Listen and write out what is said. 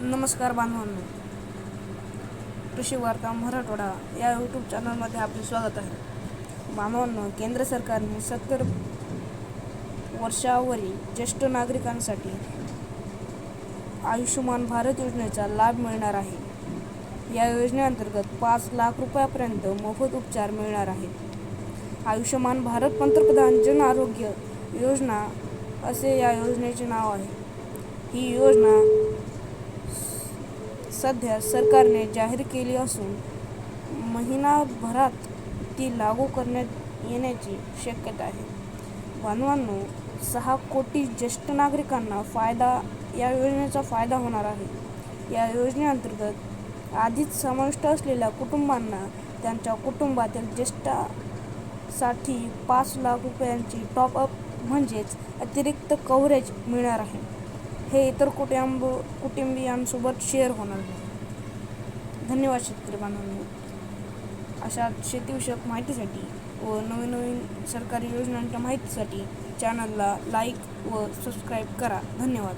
नमस्कार बांधवांनो. कृषी वार्ता मराठवाडा या यूट्यूब चॅनलमध्ये आपले स्वागत आहे. बांधवांनो केंद्र सरकारने सत्तर वर्षावरील ज्येष्ठ नागरिकांसाठी आयुष्यमान भारत योजनेचा लाभ मिळणार आहे. या योजनेअंतर्गत पाच लाख रुपयापर्यंत मोफत उपचार मिळणार आहेत. आयुष्यमान भारत पंतप्रधान जन आरोग्य योजना असे या योजनेचे नाव आहे. ही योजना सध्या सरकारने जाहीर केली असून महिनाभरात ती लागू करण्यात येण्याची शक्यता आहे. बांधवांनो सहा कोटी ज्येष्ठ नागरिकांना फायदा या योजनेचा फायदा होणार आहे. या योजनेअंतर्गत आधीच समाविष्ट असलेल्या कुटुंबांना त्यांच्या कुटुंबातील ज्येष्ठासाठी पाच लाख रुपयांची टॉपअप म्हणजेच अतिरिक्त कव्हरेज मिळणार आहे. हे इतर कुटुंब कुटुंबियांसोबत शेअर होणार नाही. धन्यवाद शेतकरी बांधवांनी. अशा शेतीविषयक माहितीसाठी व नवीन नवीन सरकारी योजनांच्या माहितीसाठी चॅनलला लाईक व सबस्क्राईब करा. धन्यवाद.